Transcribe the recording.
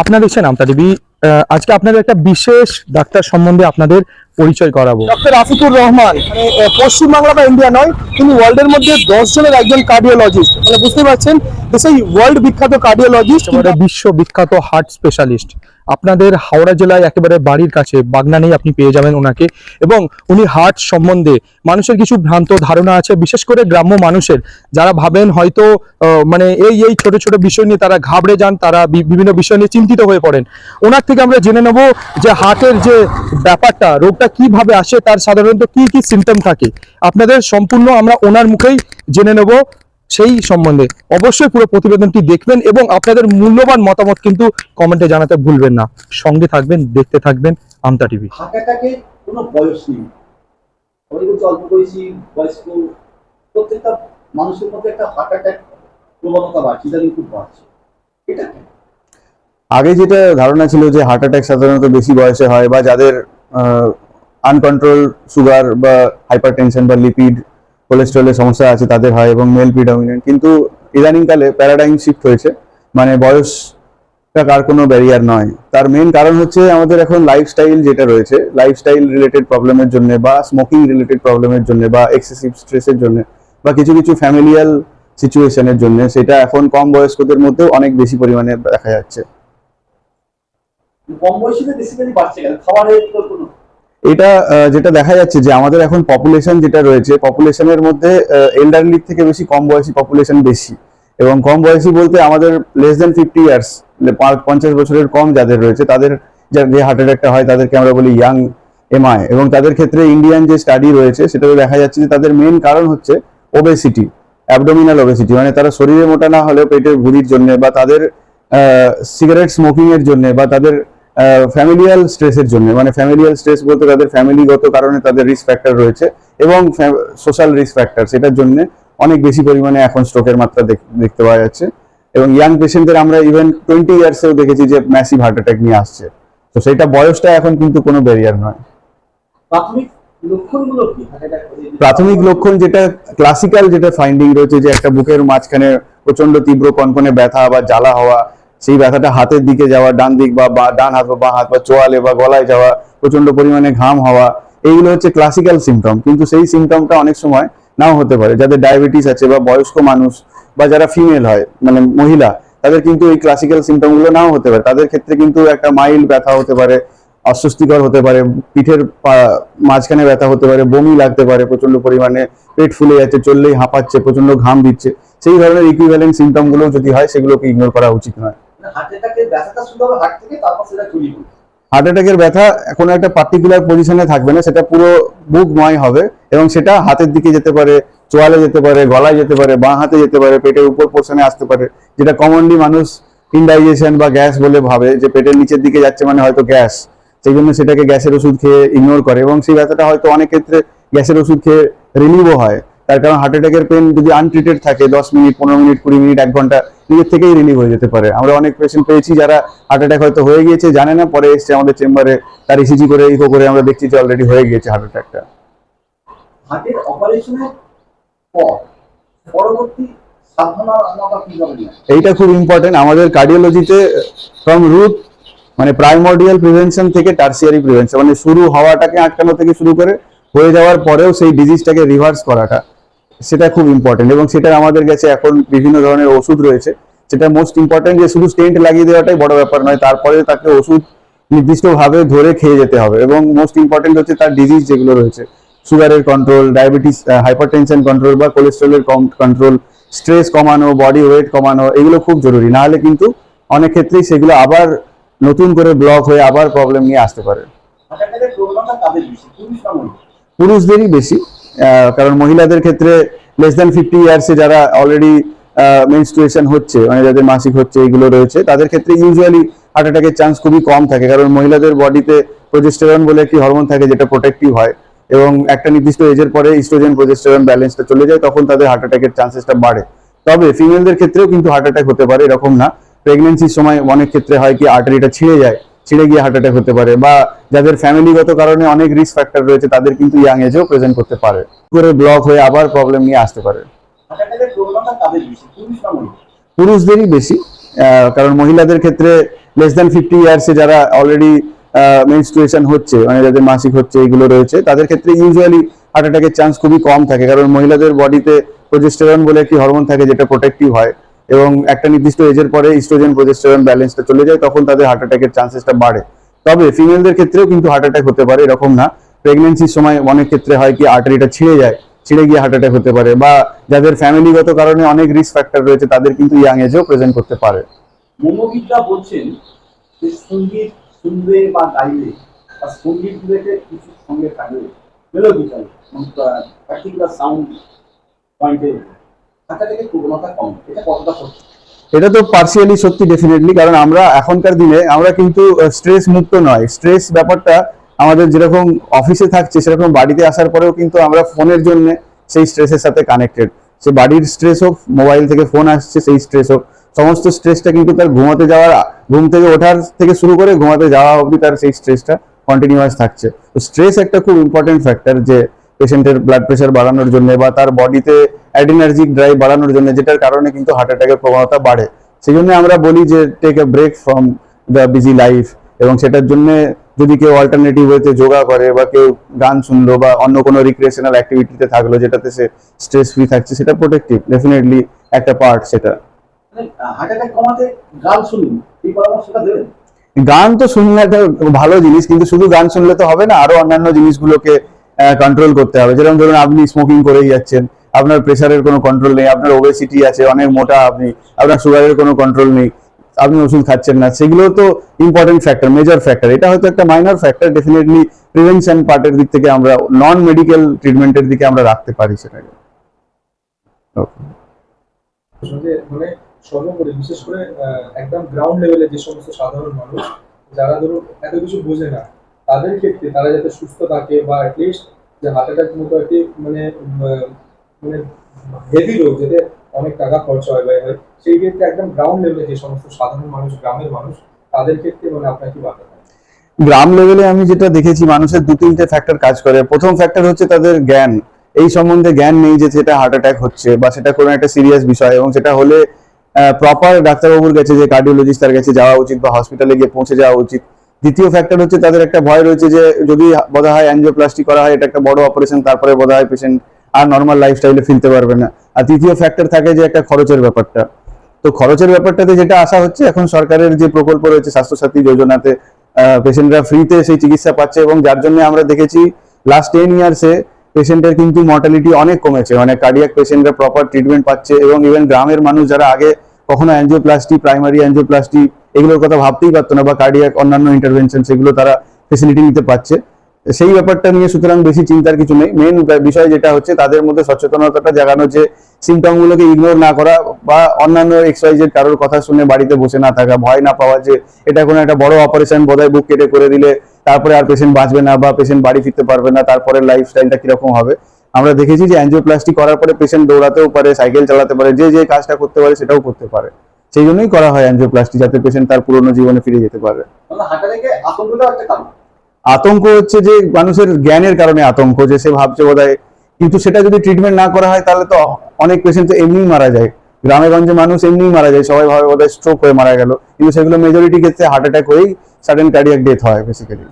আপনারা সে নামতা দেবী। আজকে আপনাদের একটা বিশেষ ডাক্তার সম্বন্ধে আপনাদের পরিচয় করাবো। ডক্টর আফিকুর রহমান মানে পশ্চিমবাংলা বা ইন্ডিয়া নয় তিনি ওয়ার্ল্ডের মধ্যে দশ জনের একজন কার্ডিওলজিস্ট মানে বুঝতে পারছেন সেই ওয়ার্ল্ড বিখ্যাত কার্ডিওলজিস্ট বিশ্ব বিখ্যাত হার্ট স্পেশালিস্ট আপনাদের হাওড়া জেলায় একেবারে বাড়ির কাছে বাগনানেই আপনি পেয়ে যাবেন ওনাকে। এবং উনি হার্ট সম্বন্ধে মানুষের কিছু ভ্রান্ত ধারণা আছে, বিশেষ করে গ্রাম্য মানুষের। যারা ভাবেন হয়তো মানে এই এই ছোট ছোট বিষয় নিয়ে তারা ঘাবড়ে যান, তারা বিভিন্ন বিষয় নিয়ে চিন্তিত হয়ে পড়েন। ওনার থেকে আমরা জেনে নেব যে হার্টের যে ব্যাপারটা, রোগটা কীভাবে আসে, তার সাধারণত কি কি সিমটম থাকে। আপনাদের সম্পূর্ণ আমরা ওনার মুখেই জেনে নেব। সেই সম্বন্ধে অবশ্যই পুরো প্রতিবেদনটি দেখবেন এবং আপনাদের মূল্যবান মতামত কিন্তু কমেন্টে জানাতে ভুলবেন না। সঙ্গে থাকবেন দেখতে থাকবেন আমতা টিভি। কোনো বয়স নেই। অল্প বয়সী বয়স্ক প্রত্যেকটা মানুষের মধ্যে একটা হার্ট অ্যাটাক প্রবণতা বাড়ছে ইদানিং খুব বাড়ছে। এটা আগে যেটা ধারণা ছিল যে হার্ট অ্যাটাক সাধারণত বেশি বয়সে হয় বা যাদের আনকন্ট্রোল সুগার বা হাইপার টেনশন বা লিপিড কোলেস্ট্রলের সমস্যা আছে, তাদের হয় এবং মেল প্রিডমিনেন্ট কিন্তু ইদানিংকালে প্যারাডাইম শিফট হয়েছে। মানে বয়সটা কার কোনো ব্যারিয়ার নয়। তার মেন কারণ হচ্ছে আমাদের এখন লাইফস্টাইল যেটা রয়েছে লাইফস্টাইল রিলেটেড প্রবলেমের জন্য বা স্মোকিং রিলেটেড প্রবলেমের জন্য বা এক্সেসিভ স্ট্রেসের জন্য বা কিছু কিছু ফ্যামিলিয়াল সিচুয়েশনের জন্য, সেটা এখন কম বয়স্কদের মধ্যেও অনেক বেশি পরিমাণে দেখা যাচ্ছে। কম বেসিক্যালি খাবারের কোনো এটা যেটা দেখা যাচ্ছে যে আমাদের এখন পপুলেশন যেটা রয়েছে পপুলেশনের মধ্যে এল্ডারলি থেকে বেশি কম বয়সী পপুলেশন বেশি। এবং কম বয়সী বলতে আমাদের লেস দেন ফিফটি ইয়ার্স পঞ্চাশ বছরের কম যাদের রয়েছে, তাদের যা- হার্ট অ্যাটাকটা হয়, তাদেরকে আমরা বলি ইয়াং এমআই এবং তাদের ক্ষেত্রে ইন্ডিয়ান যে স্টাডি রয়েছে, সেটাতে দেখা যাচ্ছে যে তাদের মেন কারণ হচ্ছে ওবেসিটি অ্যাবডোমিনাল ওবেসিটি মানে তারা শরীরে মোটা না হলেও পেটের ভুঁড়ির জন্য বা তাদের সিগারেট স্মোকিং এর জন্য বা তাদের ফ্যামিলিয়াল স্ট্রেসের জন্য। মানে ফ্যামিলিয়াল স্ট্রেস বলতে তাদের ফ্যামিলিগত কারণে তাদের রিস্ক ফ্যাক্টর রয়েছে এবং সোশ্যাল রিস্ক ফ্যাক্টর সেটার জন্য অনেক বেশি পরিমাণে এখন স্ট্রোকের মাত্রা দেখতে পাওয়া যাচ্ছে। এবং ইয়াং পেশেন্টদের আমরা ইভেন টোয়েন্টি ইয়ার্সেও দেখেছি যে ম্যাসিভ হার্ট অ্যাটাক নিয়ে আসছে। তো সেটা বয়সটা এখন কিন্তু কোনো ব্যারিয়ার নয়। প্রাথমিক লক্ষণ যেটা ক্লাসিক্যাল যেটা ফাইন্ডিং রয়েছে যে একটা বুকের মাঝখানে প্রচণ্ড তীব্র কনকনে ব্যথা বা জ্বালা হওয়া সেই ব্যথাটা হাতের দিকে যাওয়া, ডান দিক বা ডান হাত বা হাত বা চোয়ালে বা গলায় যাওয়া প্রচণ্ড পরিমাণে ঘাম হওয়া, এইগুলো হচ্ছে ক্লাসিক্যাল সিমটম কিন্তু সেই সিমটমটা অনেক সময় নাও হতে পারে। যাদের ডায়াবেটিস আছে বা বয়স্ক মানুষ বা যারা ফিমেল হয় মানে মহিলা, তাদের কিন্তু এই ক্লাসিক্যাল সিমটমগুলো নাও হতে পারে। তাদের ক্ষেত্রে কিন্তু একটা মাইল্ড ব্যথা হতে পারে, অস্বস্তিকর হতে পারে, পিঠের মাঝখানে ব্যথা হতে পারে, বমি লাগতে পারে প্রচণ্ড পরিমাণে পেট ফুলে যাচ্ছে, চললেই হাঁপাচ্ছে প্রচণ্ড ঘাম দিচ্ছে। সেই ধরনের ইকুইভ্যালেন্ট সিমটমগুলো যদি হয়, সেগুলোকে ইগনোর করা উচিত নয়। হার্ট অ্যাটাকের ব্যথা কোনো একটা পার্টিকুলার পজিশনে থাকবে না, সেটা পুরো বুকময় হবে এবং সেটা হাতের দিকে যেতে পারে, চোয়ালে যেতে পারে, গলায় যেতে পারে, বাঁ হাতে যেতে পারে, পেটের উপর পোর্শনে আসতে পারে। যেটা কমনলি মানুষ ইনডাইজেশন বা গ্যাস বলে ভাবে, যে পেটের নিচের দিকে যাচ্ছে মানে হয়তো গ্যাস সেই জন্য সেটাকে গ্যাসের ওষুধ খেয়ে ইগনোর করে এবং সেই ব্যথাটা হয়তো অনেক ক্ষেত্রে গ্যাসের ওষুধ খেয়ে রিলিভও হয়। তার কারণ হার্ট অ্যাটাকের পেন যদি আনট্রিটেড থাকে দশ মিনিট পনেরো মিনিট কুড়ি মিনিট এক ঘণ্টা নিজের থেকেই রিলিভ হয়ে যেতে পারে। আমরা অনেক পেশেন্ট পেয়েছি যারা হার্ট অ্যাটাক হয়তো হয়ে গিয়েছে জানে না পরে এসছে আমাদের চেম্বারে তার ইসিজি করে ইকো করে আমরা দেখছি যে অলরেডি হয়ে গিয়েছে হার্ট অ্যাটাকটা হার্টের অপারেশনের পর পরবর্তী এইটা খুব ইম্পর্টেন্ট আমাদের কার্ডিওলজিতে ফ্রম রুট মানে প্রাইমোডিয়াল প্রিভেনশন থেকে টার্সিয়ারি প্রিভেনশন মানে শুরু হওয়াটাকে আটকানো থেকে শুরু করে হয়ে যাওয়ার পরেও সেই ডিজিজটাকে রিভার্স করাটা। সেটা খুব ইম্পর্টেন্ট এবং সেটা আমাদের কাছে এখন বিভিন্ন ধরনের ওষুধ রয়েছে। সেটা মোস্ট ইম্পর্টেন্ট যে শুধু স্টেন্ট লাগিয়ে দেওয়াটাই বড় ব্যাপার নয় তারপরে তাকে ওষুধ নির্দিষ্টভাবে ধরে খেয়ে যেতে হবে এবং মোস্ট ইম্পর্টেন্ট হচ্ছে তার ডিজিজ যেগুলো রয়েছে। সুগারের কন্ট্রোল ডায়াবেটিস হাইপারটেনশন কন্ট্রোল বা কোলেস্ট্রলের কন্ট্রোল স্ট্রেস কমানো বডি ওয়েট কমানো এগুলো খুব জরুরি। না হলে কিন্তু অনেক ক্ষেত্রেই সেগুলো আবার নতুন করে ব্লক হয়ে আবার প্রবলেম নিয়ে আসতে পারে। মহিলা পুরুষদেরই বেশি। কারণ মহিলাদের ক্ষেত্রে লেস দ্যান ফিফটি ইয়ার্সে যারা অলরেডি মেনস্ট্রুয়েশন হচ্ছে মানে যাদের মাসিক হচ্ছে, এগুলো রয়েছে, তাদের ক্ষেত্রে ইউজুয়ালি হার্ট অ্যাটাকের চান্স খুবই কম থাকে। কারণ মহিলাদের বডিতে প্রোজেস্টেরন বলে একটি হরমোন থাকে যেটা প্রোটেক্টিভ হয় এবং একটা নির্দিষ্ট এজের পরে ইস্ট্রোজেন প্রোজেস্টেরন ব্যালেন্সটা চলে যায়, তখন তাদের হার্ট অ্যাটাকের চান্সেসটা বাড়ে। তবে ফিমেলদের ক্ষেত্রেও কিন্তু হার্ট অ্যাটাক হতে পারে, এরকম না। প্রেগনেন্সির সময় অনেক ক্ষেত্রে হয় কি আর্টারিটা ছিঁড়ে যায়। ছিঁড়ে গিয়ে হার্ট অ্যাটাক হতে পারে বা যাদের ফ্যামিলিগত কারণে অনেক রিস্ক ফ্যাক্টর রয়েছে, তাদের কিন্তু ইয়াং এজেও প্রেজেন্ট করতে পারে। করে ব্লক হয়ে আবার প্রবলেম নিয়ে আসতে পারে। পুরুষদেরই বেশি কারণ মহিলাদের ক্ষেত্রে লেস দ্যান ফিফটি ইয়ার্সে যারা অলরেডি মেনস্ট্রুয়েশন হচ্ছে মানে যাদের মাসিক হচ্ছে, এগুলো রয়েছে, তাদের ক্ষেত্রে ইউজুয়ালি হার্ট অ্যাটাকের চান্স খুবই কম থাকে, কারণ মহিলাদের বডিতে প্রোজেস্টেরন বলে একটি হরমোন থাকে, যেটা প্রোটেক্টিভ হয়। এবং একটা নির্দিষ্ট এজের পরে ইস্ট্রোজেন প্রোজেস্টেরন ব্যালেন্সটা চলে যায়, তখন তাদের হার্ট অ্যাটাকের চান্সেসটা বাড়ে। তবে ফিমেলদের ক্ষেত্রেও কিন্তু হার্ট অ্যাটাক হতে পারে, এরকম না। প্রেগনেন্সির সময় অনেক ক্ষেত্রে হয় কি আর্টারিটা ছিঁড়ে যায়, ছিঁড়ে গিয়ে হার্ট অ্যাটাক হতে পারে বা যাদের ফ্যামিলিগত কারণে অনেক রিস্ক ফ্যাক্টর রয়েছে, তাদের কিন্তু ইয়াং এজেও প্রেজেন্ট করতে পারে। বলছেন যে সংগীত শুনবে বা বা সংগীত কিছু সঙ্গে মেলোডিক্যাল পার্টিকুলার সাউন্ড পয়েন্টে এটা এটা তো পার্সিয়ালি সত্যি ডেফিনেটলি কারণ আমরা এখনকার দিনে, আমরা কিন্তু স্ট্রেস মুক্ত নয়। স্ট্রেস ব্যাপারটা আমাদের যেরকম অফিসে থাকছে, সেরকম বাড়িতে আসার পরেও কিন্তু আমরা ফোনের জন্য সেই স্ট্রেসের সাথে কানেক্টেড সে বাড়ির স্ট্রেস হোক মোবাইল থেকে ফোন আসছে, সেই স্ট্রেস হোক। সমস্ত স্ট্রেসটা কিন্তু তার ঘুমাতে যাওয়ার, ঘুম থেকে ওঠার থেকে শুরু করে ঘুমাতে যাওয়া অবধি তার সেই স্ট্রেসটা কন্টিনিউয়াস থাকছে। তো স্ট্রেস একটা খুব ইম্পর্টেন্ট ফ্যাক্টর যে পেশেন্টের ব্লাড প্রেশার বাড়ানোর জন্য বা তার বডিতে অ্যাডিনার্জিক ড্রাইভ বাড়ানোর জন্য যেটার কারণে কিন্তু হার্ট অ্যাটাকের প্রবণতা বাড়ে। সেই জন্য আমরা বলি যে take a break from the busy life এবং সেটার জন্য যদি কেউ অল্টারনেটিভ ওয়েতে যোগা করে বা কেউ গান শুনলো বা অন্য কোনো রিক্রিয়েশনাল অ্যাক্টিভিটিতে থাকল যেটাতে সে স্ট্রেস ফ্রি থাকছে সেটা প্রোটেক্টিভ ডেফিনেটলি একটা পার্ট সেটা। মানে গান তো শুনলে একটা ভালো জিনিস কিন্তু শুধু গান শুনলে তো হবে না আরও অন্যান্য জিনিসগুলোকে কন্ট্রোল করতে হবে। যেরকম ধরুন আপনি স্মোকিং করেই যাচ্ছেন, আপনার প্রেশারের কোনো কন্ট্রোল নেই, আপনার ওবেসিটি আছে, অনেক মোটা আপনি, আপনার সুগারের কোনো কন্ট্রোল নেই, আপনি ওষুধ খাচ্ছেন না, সেগুলো তো ইম্পর্টেন্ট ফ্যাক্টর মেজর ফ্যাক্টর এটা হয়তো একটা মাইনর ফ্যাক্টর ডেফিনেটলি প্রিভেনশন পার্টের দিক থেকে আমরা নন মেডিকেল ট্রিটমেন্টের দিকে আমরা রাখতে পারি সেটাকে. মানে সর্বোপরি, বিশেষ করে একদম গ্রাউন্ড লেভেলে যে সমস্ত সাধারণ মানুষ, যারা ধরুন এত কিছু বোঝে না তাদের ক্ষেত্রে তারা যাতে সুস্থ থাকে বা অ্যাটলিস্ট যে হার্ট অ্যাটাক মতো একটি মানে মানে হেভি রোগ যাতে অনেক টাকা খরচা হয় ব্যয় হয়, সেই ক্ষেত্রে একদম গ্রাউন্ড লেভেলে যে সমস্ত সাধারণ মানুষ, গ্রামের মানুষ, তাদের ক্ষেত্রে মানে আপনার কি বার্তা গ্রাম লেভেলে আমি যেটা দেখেছি, মানুষের দু তিনটে ফ্যাক্টর কাজ করে। প্রথম ফ্যাক্টর হচ্ছে তাদের জ্ঞান। এই সম্বন্ধে জ্ঞান নেই যে সেটা হার্ট অ্যাটাক হচ্ছে বা সেটা কোনো একটা সিরিয়াস বিষয় এবং সেটা হলে প্রপার ডাক্তারবাবুর কাছে যে কার্ডিওলজিস্ট তার কাছে যাওয়া উচিত বা হসপিটালে গিয়ে পৌঁছে যাওয়া উচিত। দ্বিতীয় ফ্যাক্টর হচ্ছে তাদের একটা ভয় রয়েছে যে যদি বোধ হয় অ্যাঞ্জিওপ্লাস্টি করা হয়, এটা একটা বড় অপারেশন তারপরে বোধ হয় পেশেন্ট আর নর্মাল লাইফস্টাইলে ফিরতে পারবে না। আর তৃতীয় ফ্যাক্টর থাকে যে একটা খরচের ব্যাপারটা। তো খরচের ব্যাপারটাতে যেটা আশা হচ্ছে, এখন সরকারের যে প্রকল্প রয়েছে স্বাস্থ্যসাথী যোজনাতে পেশেন্টরা ফ্রিতে সেই চিকিৎসা পাচ্ছে এবং যার জন্য আমরা দেখেছি লাস্ট টেন ইয়ার্সে পেশেন্টের কিন্তু মর্টালিটি অনেক কমেছে। মানে কার্ডিয়াক পেশেন্টরা প্রপার ট্রিটমেন্ট পাচ্ছে এবং ইভেন গ্রামের মানুষ যারা আগে কখনো অ্যাঞ্জিওপ্লাস্টি প্রাইমারি অ্যাঞ্জিওপ্লাস্টি এগুলোর কথা ভাবতেই পারতো না, বা কার্ডিয়াক অন্যান্য ইন্টারভেনশন সেগুলো তারা ফেসিলিটি নিতে পারছে। সেই ব্যাপারটা নিয়ে সুতরাং বেশি চিন্তার কিছু নেই। মেন বিষয় যেটা হচ্ছে, তাদের মধ্যে সচেতনতাটা জাগানো যে সিমটম গুলোকে ইগনোর না করা, বা অন্যান্য এক্সারসাইজের কারোর কথা শুনে বাড়িতে বসে না থাকা, ভয় না পাওয়া যে এটা কোনো একটা বড় অপারেশন বোধহয় বুক কেটে করে দিলে তারপরে আর পেশেন্ট বাঁচবে না, বা পেশেন্ট বাড়ি ফিরতে পারবে না তারপরে লাইফস্টাইলটা কীরকম হবে। আমরা দেখেছি যে অ্যাঞ্জিওপ্লাস্টি করার পরে পেশেন্ট দৌড়াতেও পারে সাইকেল চালাতে পারে যে যে কাজটা করতে পারে সেটাও করতে পারে। সেই জন্যই করা হয় অ্যাঞ্জিওপ্লাস্টি যাতে পেশেন্ট তার পুরনো জীবনে ফিরে যেতে পারে। আতঙ্ক হচ্ছে যে মানুষের জ্ঞানের কারণে আতঙ্ক যে সে ভাবছে বোধহয় কিন্তু সেটা যদি ট্রিটমেন্ট না করা হয় তাহলে তো অনেক পেশেন্ট তো এমনিই মারা যায়। গ্রামে গঞ্জে মানুষ এমনিই মারা যায় সবাই ভাবে বোধহয় স্ট্রোক হয়ে মারা গেল। কিন্তু সেগুলো মেজরিটি ক্ষেত্রে হার্ট অ্যাটাক হয়েই সাডেন কার্ডিয়াক ডেথ হয় বেসিক্যালি